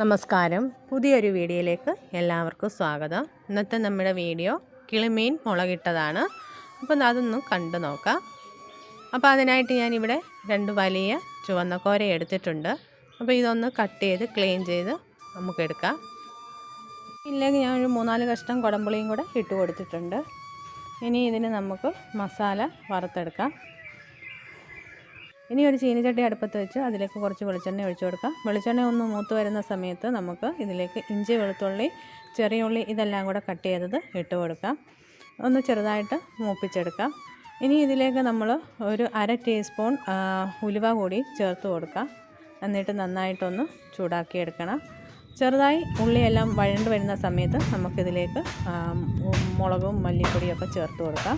നമസ്കാരം. പുതിയൊരു വീഡിയോയിലേക്ക് എല്ലാവർക്കും സ്വാഗതം. ഇന്നത്തെ നമ്മുടെ വീഡിയോ കിളിമീൻ മുളകിട്ടതാണ്. അപ്പം അതൊന്ന് കണ്ടു നോക്കാം. അപ്പോൾ അതിനായിട്ട് ഞാനിവിടെ രണ്ട് വലിയ ചുവന്ന കോര എടുത്തിട്ടുണ്ട്. അപ്പോൾ ഇതൊന്ന് കട്ട് ചെയ്ത് ക്ലീൻ ചെയ്ത് നമുക്ക് എടുക്കാം ഇതിലേക്ക് ഞാനൊരു മൂന്നാൽ കഷ്ണം കുടമ്പുളിയും കൂടെ ഇട്ട് കൊടുത്തിട്ടുണ്ട്. ഇനി ഇതിന് നമുക്ക് മസാല വറുത്തെടുക്കാം. ഇനി ഒരു ചീനിച്ചട്ടി അടുപ്പത്ത് വെച്ച് അതിലേക്ക് കുറച്ച് വെളിച്ചെണ്ണ ഒഴിച്ചു കൊടുക്കാം. വെളിച്ചെണ്ണ ഒന്ന് മൂത്ത് വരുന്ന സമയത്ത് നമുക്ക് ഇതിലേക്ക് ഇഞ്ചി വെളുത്തുള്ളി ചെറിയ ഉള്ളി ഇതെല്ലാം കൂടെ കട്ട് ചെയ്തത് ഇട്ട് കൊടുക്കാം. ഒന്ന് ചെറുതായിട്ട് മൂപ്പിച്ചെടുക്കാം. ഇനി ഇതിലേക്ക് നമ്മൾ ഒരു അര ടീസ്പൂൺ ഉലുവ കൂടി ചേർത്ത് കൊടുക്കാം. എന്നിട്ട് നന്നായിട്ടൊന്ന് ചൂടാക്കിയെടുക്കണം. ചെറുതായി ഉള്ളിയെല്ലാം വഴണ്ട് വരുന്ന സമയത്ത് നമുക്കിതിലേക്ക് മുളകും മല്ലിപ്പൊടിയൊക്കെ ചേർത്ത് കൊടുക്കാം.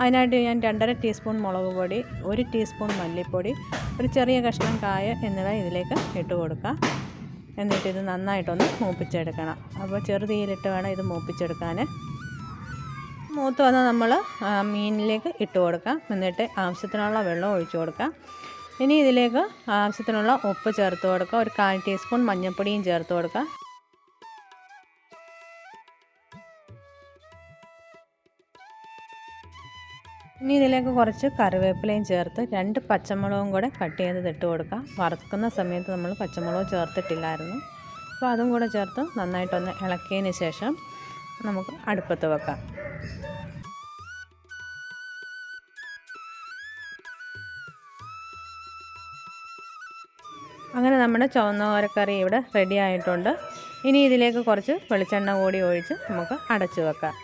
അതിനായിട്ട് ഞാൻ രണ്ടര ടീസ്പൂൺ മുളക് പൊടി ഒരു ടീസ്പൂൺ മല്ലിപ്പൊടി ഒരു ചെറിയ കഷ്ണം കായ എന്നിവ ഇതിലേക്ക് ഇട്ട് കൊടുക്കാം. എന്നിട്ട് ഇത് നന്നായിട്ടൊന്ന് മൂപ്പിച്ചെടുക്കണം. അപ്പോൾ ചെറുതീയിലിട്ട് വേണം ഇത് മൂപ്പിച്ചെടുക്കാൻ മൂത്ത് വന്ന് നമ്മൾ മീനിലേക്ക് ഇട്ട് കൊടുക്കാം. എന്നിട്ട് ആവശ്യത്തിനുള്ള വെള്ളം ഒഴിച്ചു കൊടുക്കാം. ഇനി ഇതിലേക്ക് ആവശ്യത്തിനുള്ള ഉപ്പ് ചേർത്ത് കൊടുക്കുക. ഒരു കാൽ ടീസ്പൂൺ മഞ്ഞൾപ്പൊടിയും ചേർത്ത് കൊടുക്കുക. ഇനി ഇതിലേക്ക് കുറച്ച് കറിവേപ്പിലയും ചേർത്ത് രണ്ട് പച്ചമുളകും കൂടെ കട്ട് ചെയ്ത് ഇട്ട് കൊടുക്കുക. വറുക്കുന്ന സമയത്ത് നമ്മൾ പച്ചമുളക് ചേർത്തിട്ടില്ലായിരുന്നു. അപ്പോൾ അതും കൂടെ ചേർത്ത് നന്നായിട്ടൊന്ന് ഇളക്കിയതിന് ശേഷം നമുക്ക് അടുപ്പത്ത് വെക്കാം. അങ്ങനെ നമ്മുടെ ചുവന്ന ഓരക്കറി ഇവിടെ റെഡി ആയിട്ടുണ്ട്. ഇനി ഇതിലേക്ക് കുറച്ച് വെളിച്ചെണ്ണ കൂടി ഒഴിച്ച് നമുക്ക് അടച്ചു വെക്കാം.